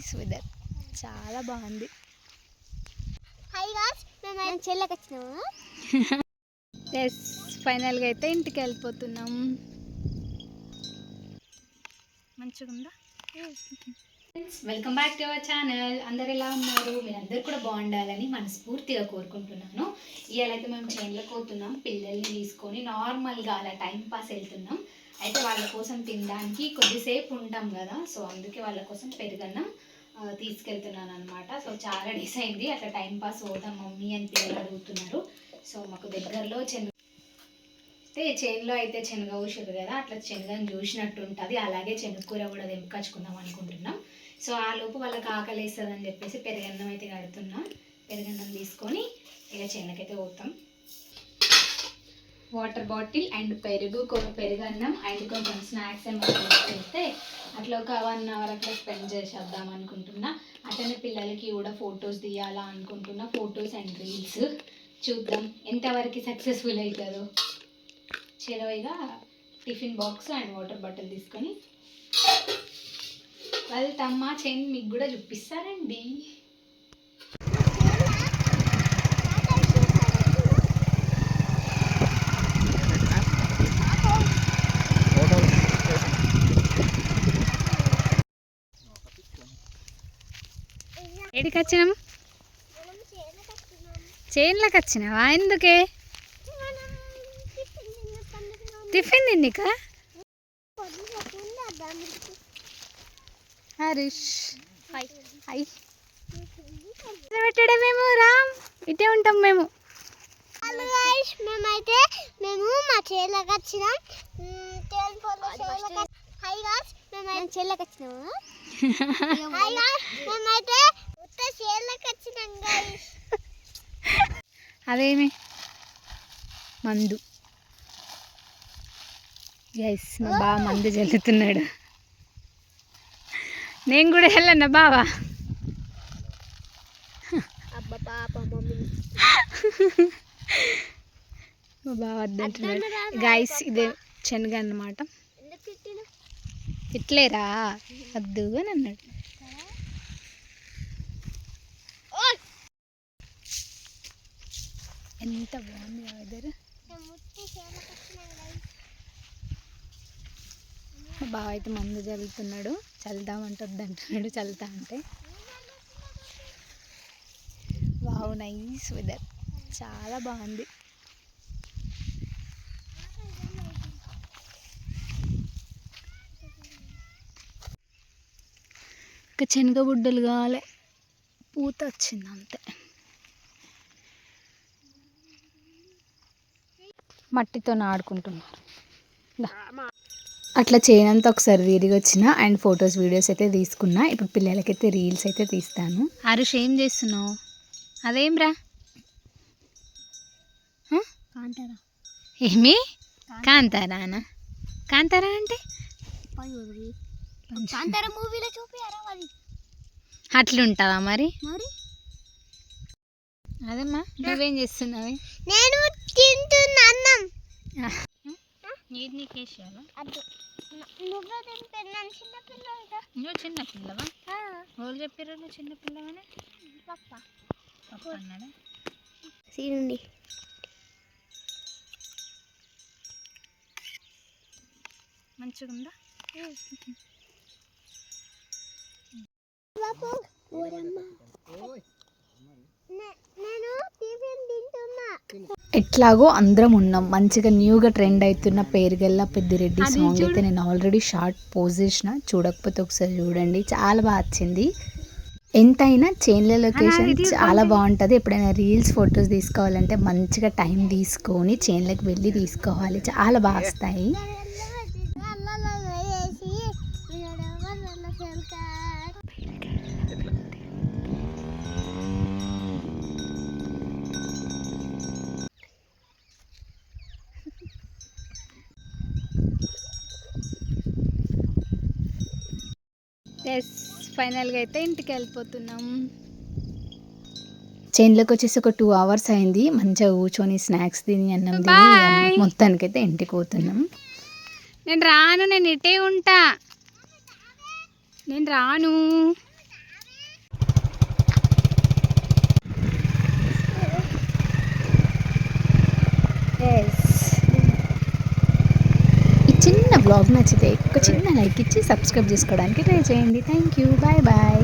Nice weather. చాలా బాగుంది. చెల్లెకి వచ్చినాము? ఎస్ ఫైనల్గా అయితే ఇంటికి వెళ్ళిపోతున్నాం. మంచిగా ఉందా welcome back to our channel అందరు ఎలా ఉన్నారు? మీరందరూ కూడా బాగుండాలని మనస్ఫూర్తిగా కోరుకుంటున్నాను. ఇవాళ అయితే మేము చైన్లకు పోతున్నాం. పిల్లల్ని తీసుకొని నార్మల్గా అలా టైం పాస్ వెళ్తున్నాం. అయితే వాళ్ళ కోసం తినడానికి కొద్దిసేపు ఉంటాం కదా. సో అందుకే వాళ్ళ కోసం పెరుగన్నం తీసుకెళ్తున్నాను అనమాట సో చాలా డేస్ అయింది. అట్లా టైం పాస్ పోదాం మమ్మీ అని పిల్లలు అడుగుతున్నారు. సో మాకు దగ్గరలో శనగ అయితే చేనులో అయితే శనగ ఊసారు కదా. అట్లా శనగని చూసినట్టు ఉంటుంది. అలాగే శనగకూర కూడా తెంపుకొచ్చుకుందాం అనుకుంటున్నాం. సో ఆ లోపు వాళ్ళకి ఆకలి వేస్తుంది అని చెప్పేసి పెరుగన్నం అయితే కడుతున్నాం. పెరుగన్నం తీసుకొని ఇక చేనుకైతే పోతాం. వాటర్ బాటిల్ అండ్ పెరుగు కొ- పెరుగన్నం అండ్ కొంచెం స్నాక్స్ ఏమైతే అట్లా ఒక వన్ అవర్ అట్లా స్పెండ్ చేసేద్దాం అనుకుంటున్నా. అట్లనే పిల్లలకి కూడా ఫొటోస్ తీయాలా అనుకుంటున్నా. ఫొటోస్ అండ్ రీల్స్ చూద్దాం. ఎంతవరకు సక్సెస్ఫుల్ అవుతుందో చెలవైగా tiffin box and water bottle తీసుకొని వెళ్తామ్మా చైన్ మీకు కూడా చూపిస్తారండి. ఏడికి చైన్లోకి వచ్చినావా? ఎందుకే? టిఫిన్ తిన్నిక? హరీష్. హాయ్ పెట్టడే మేము రామ్. ఇటే ఉంటాం మేము. హలో గైస్ మేమైతే మేము మా చెల్లెకి వచ్చినాం. హాయ్ గాయ్స్ మేము చెల్లెకి వచ్చినాము? హాయ్ గాయ్స్ మేమైతే ఉత్త చెల్లెకి వచ్చినాం గైస్ అదేమి? మందు. ఎస్ మా బావ మందు జల్లుతున్నాడు నేను కూడా వెళ్ళన్నా బావా? మా బావ వద్దంటున్నాడు గాయస్ ఇదే శనగ అన్నమాట. ఇట్లేరా వద్దు అని అన్నాడు. ఎంత బాగుంది వెదర్ ముట్టి చెల్లెకి వచ్చినాం గైస్ మా బావ అయితే మందు చల్లుతున్నాడు. చల్లుదామంటే వద్దంటున్నాడు చల్లుతా అంటే. Wow nice weather. చాలా బాగుంది. ఇంకా శనగబుడ్డలు కావాలి పూత వచ్చింది అంతే. మట్టితో ఆడుకుంటున్నారు. అట్లా చేయనంత ఒకసారి తిరిగి వచ్చిన అండ్ ఫొటోస్ వీడియోస్ అయితే తీసుకున్నా. ఇప్పుడు పిల్లలకైతే రీల్స్ అయితే తీస్తాను. హరీష్ ఏం చేస్తున్నావు? అదేం రా ఏమి? కాంతారానా? కాంతారా అంటే? కాంతారా మూవీలో చూపియారా అది అట్లుంటుందా మరి? మరి? అదేమ్మా నువ్వేం చేస్తున్నావు? నేను తింటున్నా అన్నం నీకేసావా అద్దు నువ్వే తింటున్నాను చిన్న పిల్లలుగా నువ్వు చిన్న పిల్లవా? వాళ్ళు చెప్పారు నువ్వు చిన్న పిల్లవని పప్ప. పప్ప అన్నాడా? సీనుండి మంచిగా ఉందా తింటున్నా ఎట్లాగో అందరం ఉన్నాం. మంచిగా న్యూగా ట్రెండ్ అవుతున్న పేరుగల్లా పెద్దిరెడ్డి సాంగ్. అయితే నేను ఆల్రెడీ షార్ట్ పోజ్ చేసిన. చూడకపోతే ఒకసారి చూడండి. చాలా బాగా వచ్చింది. ఎంతైనా చేన్ల లొకేషన్ చాలా బాగుంటుంది. ఎప్పుడైనా రీల్స్ ఫొటోస్ తీసుకోవాలంటే మంచిగా టైం తీసుకొని చేన్లకు వెళ్ళి తీసుకోవాలి. చాలా బాగా వస్తాయి. ఎస్ ఫైనల్గా అయితే ఇంటికి వెళ్ళిపోతున్నాం చేన్లోకి వచ్చేసి ఒక టూ అవర్స్ అయింది. మంచిగా కూర్చొని స్నాక్స్ తిని అన్నం. తిని మొత్తానికైతే ఇంటికి పోతున్నాం. నేను రాను నేను ఇటే ఉంటా. నేను రాను. బ్లాగ్ నచ్చితే ఒక చిన్న లైక్ ఇచ్చి సబ్స్క్రైబ్ చేసుకోవడానికి ట్రై చేయండి. Thank you bye bye